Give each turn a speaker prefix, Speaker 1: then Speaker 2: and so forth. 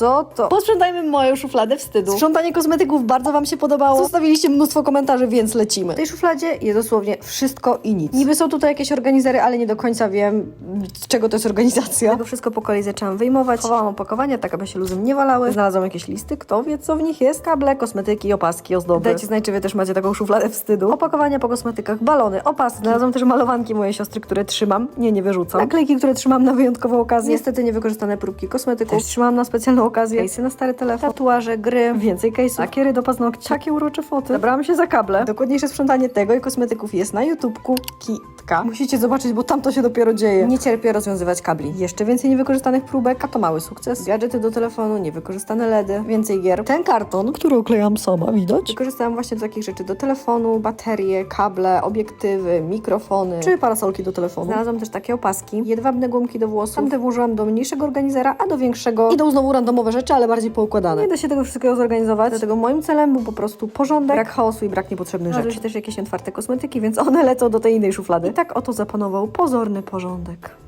Speaker 1: Co to? Posprzątajmy moją szufladę wstydu. Sprzątanie kosmetyków bardzo wam się podobało. Zostawiliście mnóstwo komentarzy, więc lecimy. W tej szufladzie jest dosłownie wszystko i nic. Niby są tutaj jakieś organizery, ale nie do końca wiem, z czego to jest organizacja. Tego wszystko po kolei zaczęłam wyjmować. Chowałam opakowania, tak aby się luzem nie walały. Znalazłam jakieś listy, kto wie co w nich jest. Kable, kosmetyki, opaski, ozdoby. Dajcie znać, czy wy też macie taką szufladę wstydu. Opakowania po kosmetykach, balony, opaski. Znalazłam też malowanki mojej siostry, które trzymam. Nie, nie wyrzucam. Naklejki, które trzymam na wyjątkową okazję. Niestety niewykorzystane próbki kosmetyków. Też trzymałam na specjalną okazję. Case'y na stary telefon, tatuaże, gry, więcej case'ów, lakiery do paznokci, takie urocze foty. Zabrałam się za kable. Dokładniejsze sprzątanie tego i kosmetyków jest na YouTubeku Musicie zobaczyć, bo tam to się dopiero dzieje. Nie cierpię rozwiązywać kabli. Jeszcze więcej niewykorzystanych próbek, a to mały sukces. Gadżety do telefonu, niewykorzystane LEDy, więcej gier. Ten karton, który oklejam sama, widać? Wykorzystałam właśnie do takich rzeczy do telefonu, baterie, kable, obiektywy, mikrofony, czy parasolki do telefonu. Znalazłam też takie opaski, jedwabne gumki do włosów. Tamte włożyłam do mniejszego organizera, a do większego idą znowu randomowe rzeczy, ale bardziej poukładane. Nie da się tego wszystkiego zorganizować, dlatego moim celem był po prostu porządek, brak chaosu i brak niepotrzebnych rzeczy. się też jakieś otwarte kosmetyki, więc one lecą do tej innej szuflady. Tak oto zapanował pozorny porządek.